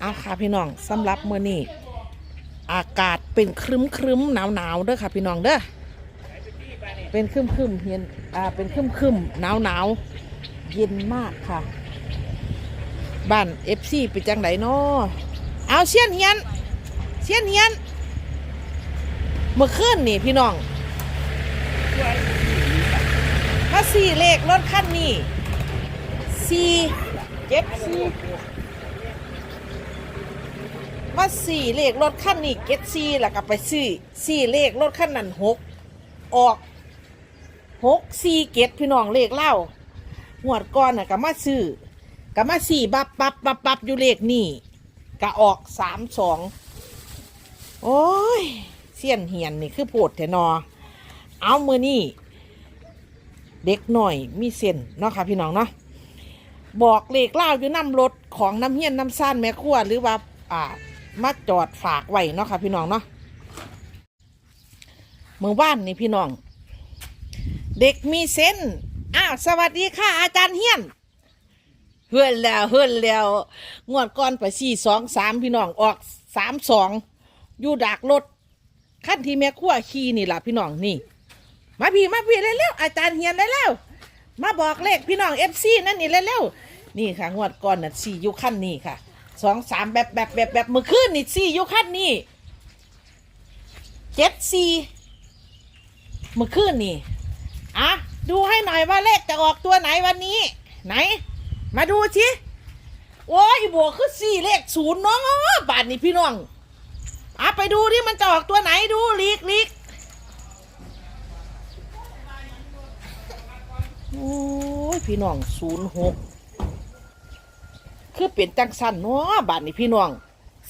เอาค่ะพี่น้องสำหรับมื้อนี้อากาศเป็นครึ้มครึ้มหนาวหนาวเด้อค่ะพี่น้องเด้อเป็นครึ้มครึ้มเย็นอ่าเป็นครึ้มครึ้มหนาวหนาวเย็นมากค่ะ บ้านเอฟซีเป็นจังไดนาะเอาเชียนเฮียนเชียนเฮียนเมื่อคืนนี่พี่น้องมาสี่เลขรถคันนี้สี่เจ็ดสี่ มาสี่เลขรถขั้นนี้เก็ตสี่แล้วก็ไปซื้อสี่เลขรถขั้นนั้นหกออกหกสี่เก็ตพี่น้องเลขเล่าหวดก้อนน่ะก็มาซื้อก็มาสี่บับบับบับบับอยู่เลขนี่ก็ออกสามสองโอ้ยเสี้ยนเหียนนี่คือโปวดแทนอ เอามือนี่เด็กหน่อยมีเส้นเนาะค่ะพี่น้องเนาะบอกเลขเล่าอยู่น้ำรถของน้ำเฮียนน้ำซ่านแม่ครัวหรือว่าอ่า มาจอดฝากไว้เนาะค่ะพี่น้องเนาะเมืองบ้านนี่พี่น้อง เด็กมีเส้นอ้าวสวัสดีค่ะ อาจารย์เฮียนเฮือนแล้วเฮือนแล้วงวดก่อนไปสี่สองสามพี่น้องออกสามสองอยู่ดักรถขั้นที่แม่ขั้วขี่นี่ล่ะพี่น้องนี่ มาพี่มาพี่เร็วๆอาจารย์เฮียนเร็วๆมาบอกเลขพี่น้องเอฟซีนั่นนี่เร็วๆนี่ค่ะงวดก่อนน่ะสี่อยู่ขั้นนี้ค่ะ สองสามแบบแบบแบบแบบมือขึ้นนี่สี่ยุคันนี่เจ็ดสี่มือขึ้นนี่อะดูให้หน่อยว่าเลขจะออกตัวไหนวันนี้ ไหน มาดูชิโอ้ยบวกคือสี่เลขศูนย์น้องบาทนี่พี่น้องอะไปดูที่มันจะออกตัวไหนดูลีกลีกโอ้ยพี่น้องศูนย์หก คือเป็นจังสันเนาะบาทนี้พี่น้อง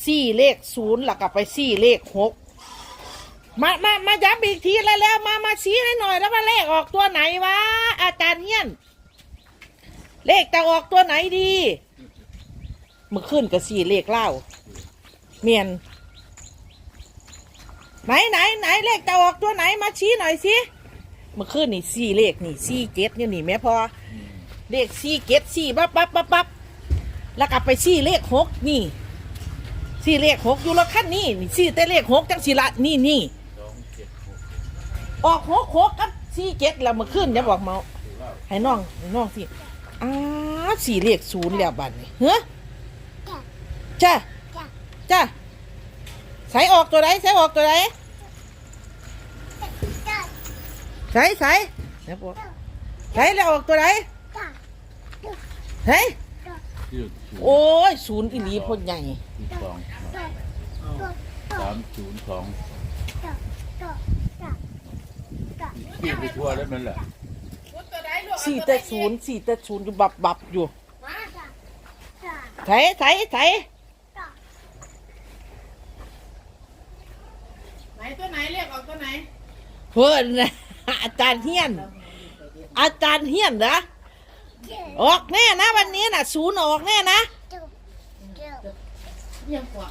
สี่เลขศูนย์แล้วก็ไปสี่เลขหกมามามาย้ำอีกทีแล้วแล้วมามาชี้ให้หน่อยแล้วว่าเลขออกตัวไหนวะอาจารย์เฮียน เลขจะออกตัวไหนดีเมื่อคืนกับสี่เลขเล่าเมียนไหนไหนไหนเลขจะออกตัวไหนมาชี้หน่อยสิเมื่อคืนนี่สี่เลขนี่สี่เจ็ดนี่นี่แม่พอเลขสี่เจ็ดสี่ปั๊บปั๊บปั๊บปั๊บ แล้วก็ไปซี่เลขหกนี่ซี่เลขหกอยู่รถคันนี้นี่ซี่แต่เลขหกจังสีละนี่นี่ออกหกหกกับซี่เจ็ดแล้วมาขึ้นอย่าบอกเมาให้น้องให้น้องสิอ้าสี่เลขศูนย์แล้วบัดนี้เฮ้จ้าจ้าใส่ออกตัวไหนใส่ออกตัวไหนใส่ใส่เดี๋ยวบอกใส่แล้วออกตัวไหนเฮ้ ยยืดโอ้ยศูนย์อีหลีพ่นใหญ่สองสามศูนย์สองยืดไปทั่วแล้วมันแหละสี่แต่ศูนย์สี่แต่ศูนย์อยู่บับบับอยู่ไถไถไถไหนตัวไหนเรียกออกตัวไหนเพื่อนนะอาจารย์เฮียน อาจารย์เฮียนนะ ออกแน่นะวันนี้นะศูนย์ออกแน่นะเรียกกว่า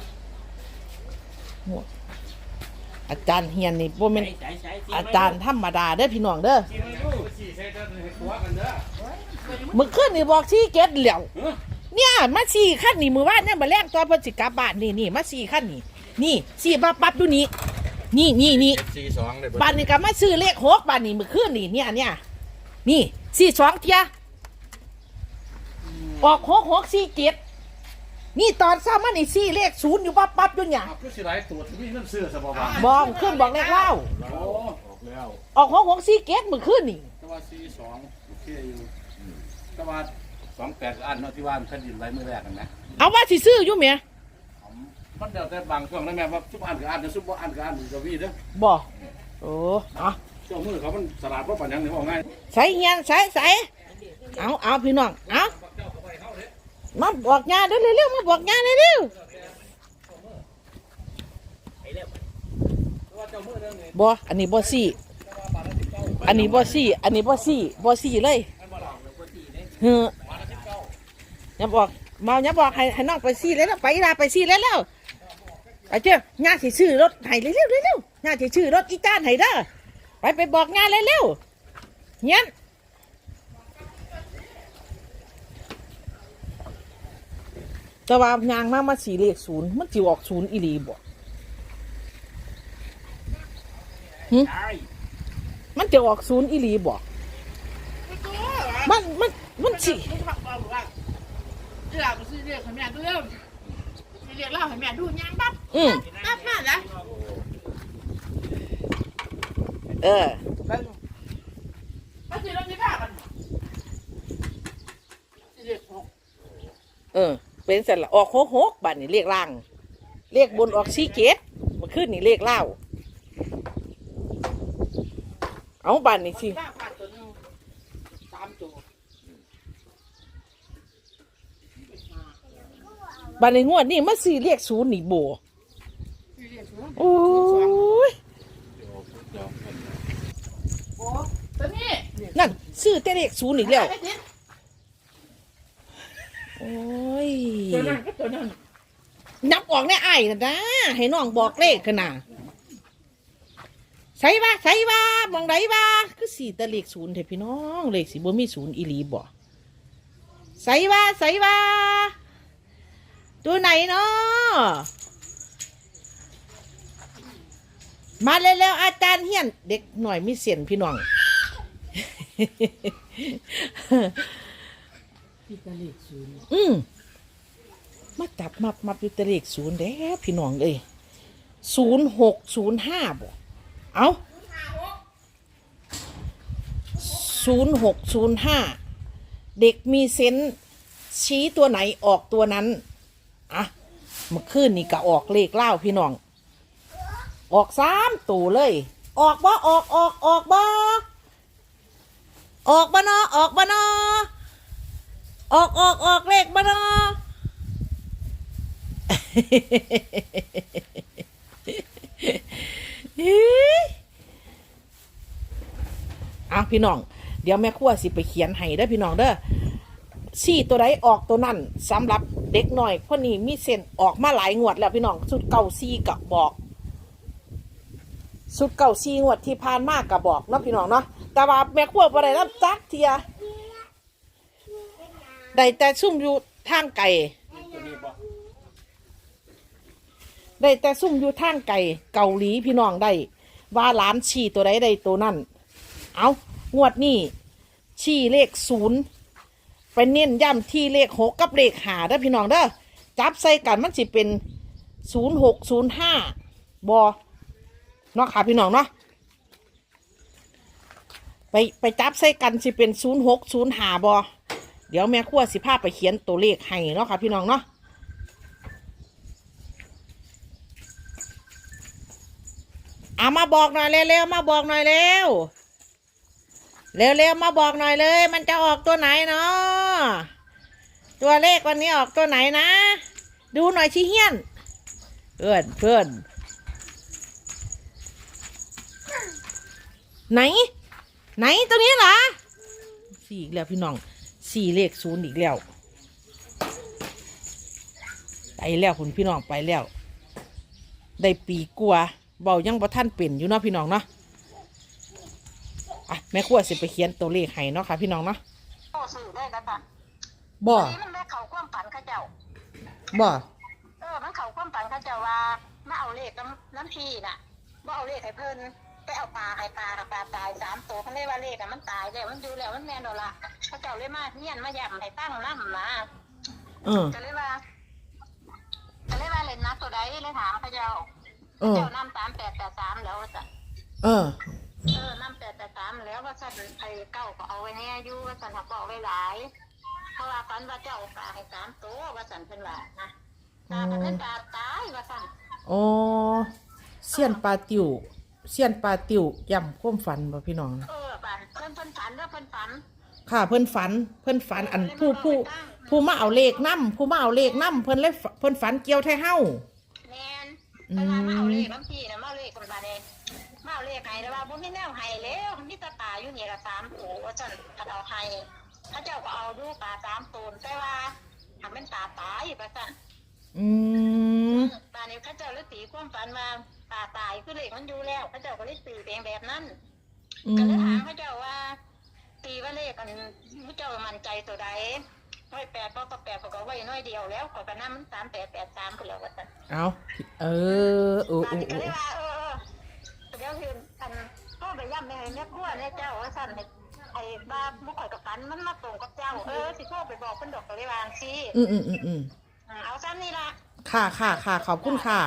อาจารย์เฮียนนี่บ่แม่นอาจารย์ธรรมดาเด้อพี่น้องเด้อมึงขึ้นนี่บอกชี้เก็ดเหลียวเนี่ยมาสี่ขั้นนี่มือว่านเนี่ยมาแลกตัวเพิ่นสิกลับบ้านนี่นี่มาสี่ขั้นนี่นี่สี่ปั๊บปั๊บดูนี่นี่นี่นี่สี่สองเลยบ้านนี้ก็มาซื้อเลขหกบ้านนี้มือขึ้นนี่เนี่ยเนี่ยนี่สี่สองเทีย ออกหกหกสี่เจ็ดนี่ตอนเช้ามานี่สี่เลขศูนย์อยู่ปั๊บปั๊บอยู่เนี่ยก็สิไรตัวที่นี่นั่นเสื้อสบายบองขึ้นบอกเลขเล่าโอ้ออกแล้วออกหกหกสี่เจ็ดมือขึ้นนี่แต่ว่าสี่สองโอเคอยู่แต่ว่าสองแปดอันเนาะที่ว่ามันดินไรมือแรกกันนะเอาว่าสิซื้ออยู่เมียมันเดี๋ยวแต่บางช่วงนั่นแม่ว่าซุปอันกับอันซุปบ่อันกับอันกับวีเด้อบอกโอ้เอาช่วงมือเขามันสลัดว่าปัญญาเนี่ยว่าง่ายใส่เงียนใส่ใส่เอาเอาพี่น้องเอา มาบอกยาเร็วเร็วๆมาบอกยาเร็วเร็วๆบออันนี้บอสี่ อันนี้บอสี่ อันนี้บอสี่บอสี่เลยเฮ้ออย่าบอกเมาอย่าบอกให้ให้น้องไปสี่แล้วไปลาไปสี่เลยแล้วไปเจ้าญาสิซื้อรถให้เร็วเร็วเร็วๆญาสิซื้อรถอีจ้านให้เด้อไปไปบอกญาเร็วเร็วๆเงี้ย แต่ว่ายางมามาสีเลขศูนย์มันจิออกศูนย์อีหลีบ่หึมันจะออกศูนย์อีหลีบ่ไม่ตัวมันมันมันสิมันขับมาบอกว่าเดี๋ยวไปซื้อเรียกให้แม่ดูเร็วเรียกเล่าให้แม่ดูยังปั๊บอืมปั๊บมาแล้วเออมาซื้อรถที่บ้านกันเรียกหกเออ เป็นสันละออกหกหกบัดนี่เลขล่างเลขบนออกสีเกตมาขึ้นนี่เลขเล่าเอาบัดนี่สิบ้าขาดตัวนึงสามตัวบัดในงวดนี่มาสี่เลขศูนย์นี่โบโอ้ยโอ้ตัวนี้นั่นซื้อแต่เลขศูนย์อีกแล้ว โอ้ย ตัวนั้นก็ตัวนั้นนับออกในไอ้นะนะให้น้องบอกเลขกันนะใส่ว่าใส่ว่ามองไหนว่าคือสี่แต่เลขศูนย์เถอะพี่น้องเลขสีบ่มีศูนย์อีหลีบ่ใส่ว่าใส่ว่าตัวไหนเนาะมาแล้วๆอาจารย์เฮียน เด็กหน่อยมีเสียนพี่น้อง ที่ตะเลขศูนย์อืมมาจับมามาอยู่แตะเลขศูนย์แล้พี่น้องเอ้ยศูนย์หกศูนย์ห้าบ่เอาศูนย์หกศูนย์ห้าเด็กมีเซนส์ชี้ตัวไหนออกตัวนั้น อะเมื่อคืนนี่ก็ออกเลขเล่าพี่น้อง ออกสามตัวเลย ออกบ่ออกออกออกบ่ออกบ่เนาะออกบ่เนาะ ออกออกออกเลขบ้านออะพี่น้อง เดี๋ยวแม่ครัวสิไปเขียนให้เด้พี่น้องเด้อสี่ตัวใดออกตัวนั่นสำหรับเด็กหน่อยคนนี้มีเส้นออกมาหลายงวดแล้วพี่น้องสุดเก่าซี่กับบอก สุดเก่าซี่งวดที่ผ่านมากกับบอกเนาะพี่น้องเนาะแต่ว่าแม่ครัวบ่ได้รับจักเทีย ได้แต่ซุ่มอยู่ทางไก่ได้แต่ซุ่มอยู่ทางไก่เกาหลีพี่น้องได้ ว่าหลานชี้ตัวใดได้ตัวนั่นเอางวดนี้ชี้เลขศูนย์ไปเน้นย้ำที่เลขหกกับเลขหาเด้อพี่น้องเด้อจับใส่กันมันสิเป็นศูนย์หกศูนย์ห้าบอเนาะค่ะพี่น้องเนาะไปไปจับใส่กันสิเป็นศูนย์หกศูนย์หาบอ เดี๋ยวแม่ครัวสิพาไปเขียนตัวเลขให้เนาะค่ะพี่น้องเนาะเอามาบอกหน่อยเร็วๆมาบอกหน่อยเร็วเร็วๆมาบอกหน่อยเลย มันจะออกตัวไหนเนาะตัวเลขวันนี้ออกตัวไหนนะ ดูหน่อยชิเฮียนเพื่อนเพื่อนไหน ไหนตัวนี้เหรอสี่อีกแล้วพี่น้อง สี่เลขศูนย์อีกแล้ว ไปแล้วคุณพี่น้องไปแล้ว ได้ปีกลัวาเบายังบ่ท่านเป็นอยู่เนาะพี่น้องเนาะอะแม่ครัวสิไปเขียนตัวเลขให้เนาะค่ะ พี่น้องเนาะโอ้สื่อได้แล้วค่ะบ่นี่มันได้เขาความฝันเข้าเจ้าบ่เออมันเขาความฝันเข้าเจ้าว่ามาเอาเลขน้ำน้ำพีน่ะว่าเอาเลขให้เพิ่น ไปเอาปลาให้ปลาปลาตายสามตัวเขาเรียกว่าเลขอะมันตายแล้วมันอยู่แล้วมันแม่นดอกละเขาเจ้าเลยมาเนียนมาย่ำให้ตั้งน้ำมาเออก็เลยว่าก็เลยว่าเล่นนักตัวใดเลยถามเขาเจ้าเออเจ้าน้ำสามแปดแปดสามแล้วว่าจะเออเออน้ำแปดแปดสามแล้วว่าสันไอ้เก้าก็เอาไว้แน่อยู่ว่าสันหักบอกไว้หลายเพราะว่าฝันว่าเจ้าเอาปลาให้สามตัวว่าสันเป็นว่านะตาเป็นตาตายว่าสันอ๋อเสียนปลาติว เสียนปลาติวย่ำความฝันบ่พี่น้อง เออฝันเพิ่นเพิ่นฝันแล้วเพิ่นฝัน ค่ะเพิ่นฝันเพิ่นฝันอันผู้ผู้ผู้มาเอาเลขนํผู้มาเอาเลขนํเพิ่นเลยเพิ่นฝันเกี่ยวไทเฮา แมนเพิ่นว่ามาเอาเลขน้ำพี่นะมาเอาเลขคนบาดเองมาเอาเลขให้แต่ว่าบ่มีแนวให้แล้วมีแตาตาอยู่นี่ละสามตัวว่าสันถ้าเอาให้ถ้าเจ้าก็เอาดูปลาสามตัวแต่ว่าทำเป็นตาตายว่าสันอืม ตานี้เข้าเจ้าฤาษีความฝันมาตาตายคือเลขมันอยู่แล้วเข้าเจ้าก็เลยตีแปลงแบบนั้นอืก็เลยมถามเข้าเจ้าว่า ตีว่าเลขอันเข้าเจ้ามั่นใจตัวใดเพราะน้อยแปดก็ก็แปดก็ไว้น้อยเดียวแล้วขอยก็นํมันสามแปดแปดสามก็แล้วว่าซั่นเอาเออโอ้บาโอ้ดนี้ก็โอ้เลยว่าเออเออเดี๋ยวเห็นอันก็ไปย่ำแม่ให้แม่กลัวแน่เจ้าว่าซั่นให้ไอ้บ้าบ่ข่อยกับฝันมันมาตรงกับเจ้าเออสิโทรไปบอกเพิ่นดอกก็เลยวาจั่งซี่อืมอืมอืมอืมอืมเอาซ้ำนี่ล่ะ ค่ะค่ะค่ะขอบคุณค่ะ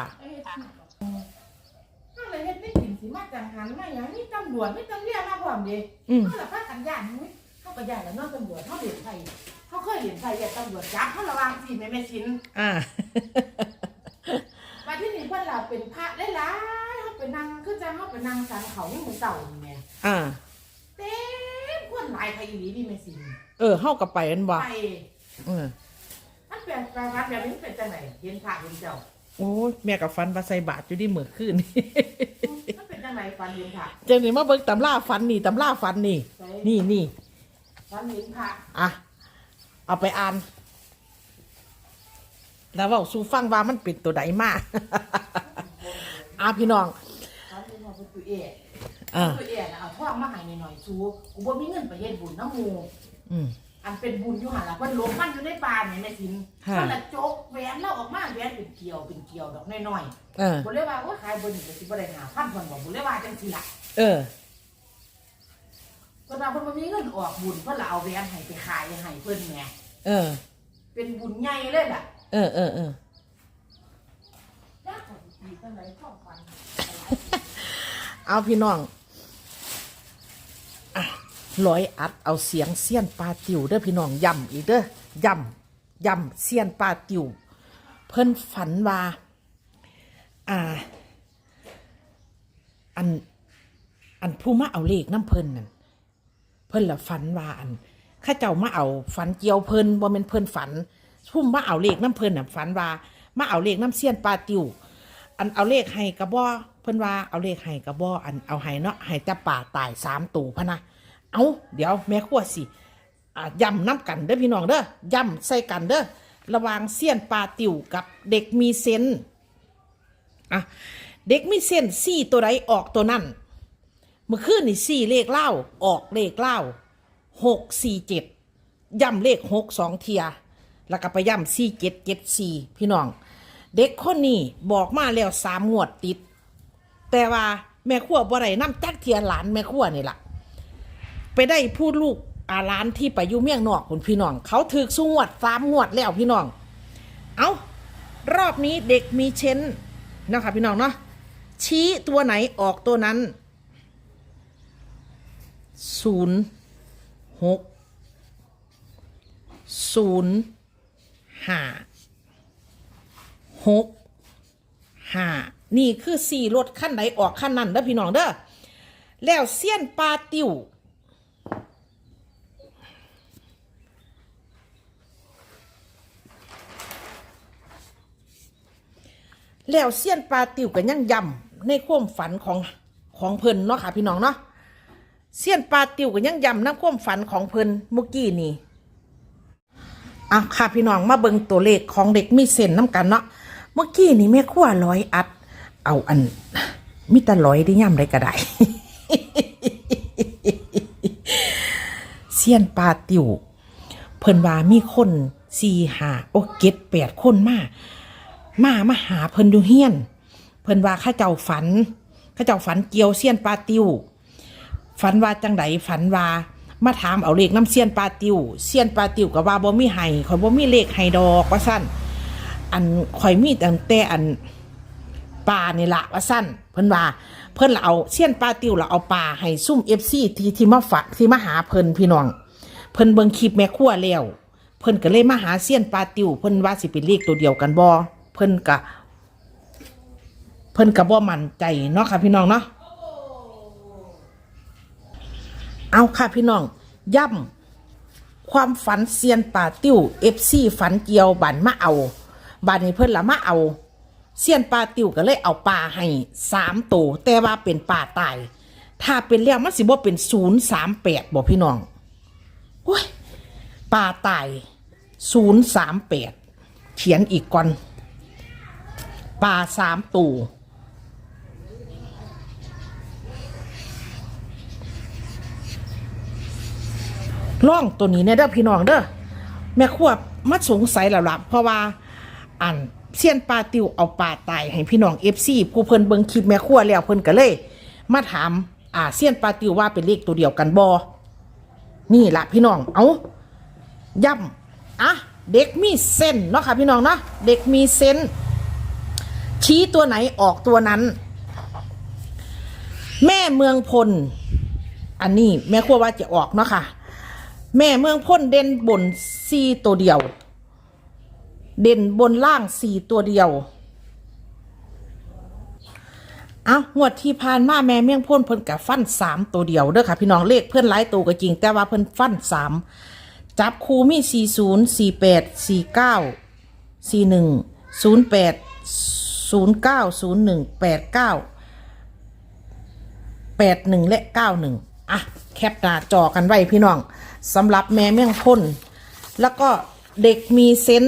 ถ้าเลยเฮ็ดได้กินสิมาจังหันมาอย่างนี้ตำรวจไม่ต้องเรียกมาพร้อมเด้อืม เขาละพากันย่านมุ้ยเขาก็ย่านแล้วเนอกตำรวจเขาเห็นใครเขาเคยเห็นใครอย่าตำรวจจับเขาระวังสิแม่แม่ชินอ่า มาที่นี่เพิ่นเราเป็นพระหลายๆเขาไปนั่งคือจะเขาไปนั่งสันเขายังหมูเต่านี่แม่อ่า เต็มคนหลายใครอีหลีดิแม่ชินเออเฮากับไปมันบ่ไป เออ มันเป็นประวัติแบบนี้เป็นจังไหนเห็นพระเห็นเจ้าโอ้ยแม่กับฟันว่าใส่บาทอยู่ที่มื้อคืนมันเป็นจังไหนฟันเห็นพระจังนี่มาเบิ่งตำราฟันนี่ตำราฟันนี่ ใส่นี่นี่ฟันเห็นพระอะเอาไปอ่าน แล้วเว่าสู่ฟังว่ามันเป็นตัวใดมา อะพี่น้องฟันเห็นพระพุทธเอ๋อ่าพุทธเอ๋น่ะเอาทองมาให้หน่อยๆซูกูบ่มีเงินไปเฮ็ดบุญน้ำหมูอืม อันเป็นบุญอยู่หันละเพิ่นหลงมันอยู่ในป่าเนี่ยแม่ทินค่ะ เพิ่นละจกแหวนแล้วออกมาแหวนเป็นเกลียวเป็นเกลียวดอกน้อยเออ ๆบ่เลยว่าโอ้ขายบ่นี่ก็สิบ่ได้หาพันเพิ่นบอกบ่เลยว่าจังซี่ล่ะเออ เพิ่นว่าเพิ่นบ่มีเงินออกบุญเพิ่นละเอาแหวนให้ไปขายให้เพิ่นแหมเออ เป็นบุญใหญ่เลยล่ะเออ เออ เออ ยากกว่าดีจังได๋ท้องฟันเอาพี่น้องอะ ร้อยอัดเอาเสียงเสี้ยนปลาติวเด้อพี่น้องย่ำอีกเด้อย่ำย่ำเสี้ยนปลาติวเพิ่นฝันว่าอ่า อัน อันผู้มาเอาเลขน้ำเพิ่นนั่นเพิ่นละฝันว่าอันข้าเจ้ามาเอาฝันเกี่ยวเพิ่นบ่แม่นเพิ่นฝันผู้มาเอาเลขน้ำเพิ่นน่ะฝันว่ามาเอาเลขน้ำเสี้ยนปลาติวอันเอาเลขให้กระบอเพิ่นว่าเอาเลขให้กระบออันเอาให้เนาะให้แต่ป่าตายสามตูพะนะ เอาเดี๋ยวแม่ขั้วสิย่ำน้ำกันเด้อพี่น้องเด้อย่ำใส่กันเด้อระวางเสี้ยนปลาติวกับเด็กมีเซนอะเด็กมีเซนสี่ตัวใดออกตัวนั่นเมื่อคืนนี่สี่เลขเล่าออกเลขเล่าหกสี่เจ็ดย่ำเลขหกสองเทีย แล้วก็ไปย่ำสี่เจ็ดเจ็ดสี่พี่น้อง เด็กคนนี้บอกมาแล้วสามงวดติด แต่ว่าแม่ขั้วบ่ได้น้ำจักเทียหลานแม่ขั้วนี่แหละ ไปได้พูดลูกอาหลานที่ไปอยู่เมียงนอกคุณพี่น้อง เขาถือสงวดสามงวดแล้วพี่น้อง เอารอบนี้เด็กมีเชนนะคะพี่น้องเนาะชี้ตัวไหนออกตัวนั้นศูนย์หกศูนย์ห้าหกห้านี่คือสี่รถขั้นไหนออกขั้นนั้นเด้อพี่น้องเด้อแล้วเสี้ยนปลาติว แล้วเสี้ยนปลาติวก็ยังยำในความฝันของของเพิ่นเนาะค่ะพี่น้องเนาะเสี้ยนปลาติวก็ยังยำในความฝันของเพิ่นเมื่อกี้นี่อะค่ะพี่น้องมาเบิ่งตัวเลขของเด็กมีเส้นน้ำกันเนาะเมื่อกี้นี่แม่ขั้วร้อยอัด เอาอันมีแต่ร้อยได้ย่ำได้ก็ได้เสียนปลาติวเพิ่นว่ามีคนสี่หาโอ้เก็ดแปดคนมาก มามาหาเพิ่นอยู่เฮียน เพิ่นว่าข้าเจ้าฝันข้าเจ้าฝันเกี่ยวเสียนปลาติวฝันว่าจังไดฝันว่ามาถามเอาเลขน้ำเซียนปลาติวเซียนปลาติวก็ว่าบ่มีไห้ข่อยบ่มีเลขไห้ดอกว่าสั้นอันข่อยมีตั้งแต่อันปลานี่ละว่าสั้นเพิ่นว่าเพิ่นละเอาเซียนปลาติวละเอาปลาให้ซุ่ม FC ที่ที่มาฝากที่มาหาเพิ่นพี่น้อง เพิ่นเบิ่งคลิปแม่ครัวแล้วเพิ่นก็เลยมาหาเซียนปลาติวเพิ่นว่าสิเป็นเลขตัวเดียวกันบ่ พิ่นก็เพิ่นก็บ่มั่นใจเนาะค่ะพี่น้องเนาะเอาค่ะพี่น้องย่ำความฝันเซียนป่าติ้วเอฟซีฝันเกียวบันมาเอาบันนี้เพิ่นละมาเอาเซียนป่าติ้วก็เลยเอาปลาให้สามตัวแต่ว่าเป็นป่าตาย ถ้าเป็นแล้วมันสิบ่เป็นศูนย์สามแปดบอกพี่น้องโอ้ยป่าตายศูนย์สามแปดเขียนอีกก่อน ปลาสามตัวล่องตัวนี้เนี่ยเด้อพี่น้องเด้อแม่ครัวมาสงสัยแล้วล่ะเพราะว่าอันเซียนปลาติวเอาปลาตายให้พี่น้องเอฟซีผู้เพิ่นเบิ่งคลิปแม่ครัวแล้วเพิ่นก็เลย มาถามอ่าเซียนปลาติวว่าเป็นเลขตัวเดียวกันบอนี่ล่ะพี่น้องเอาย่ำอะเด็กมีเส้นเนาะค่ะพี่น้องเนาะเด็กมีเส้น ชี้ตัวไหนออกตัวนั้น แม่เมืองพล อันนี้แม่ครัวว่าจะออกเนาะค่ะ แม่เมืองพ้นเด่นบนสี่ตัวเดียว เด่นบนล่างสี่ตัวเดียวเอางวดที่ผ่านมาแม่เมืองพ้นเพิ่นกับฟันสามตัวเดียวเด้อค่ะ พี่น้องเลขเพื่อนหลายตัวก็จริง แต่ว่าเพิ่นฟันสามจับคูมีสี่ศูนย์สี่แปดสี่เก้าสี่หนึ่งศูนย์แปด ศูนย์เก้าศูนย์หนึ่งแปดเก้าแปดหนึ่งและเก้าหนึ่งอะ แคปหน้าจอกันไว้พี่น้องสำหรับแม่เมี่ยงพ่น แล้วก็เด็กมีเซน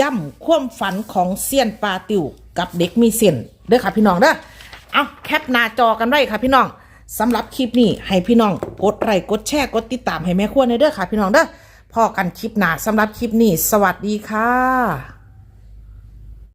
ย่ำความฝันของเซียนปลาติวกับเด็กมีเซนเด้อค่ะพี่น้องเด้อเอาแคปหน้าจอกันไว้ค่ะพี่น้องสำหรับคลิปนี้ให้พี่น้องกดไลค์กดแชร์กดติดตามให้แม่ครัวในเด้อค่ะพี่น้องเด้อพอกันคลิปหน้าสำหรับคลิปนี้ สวัสดีค่ะ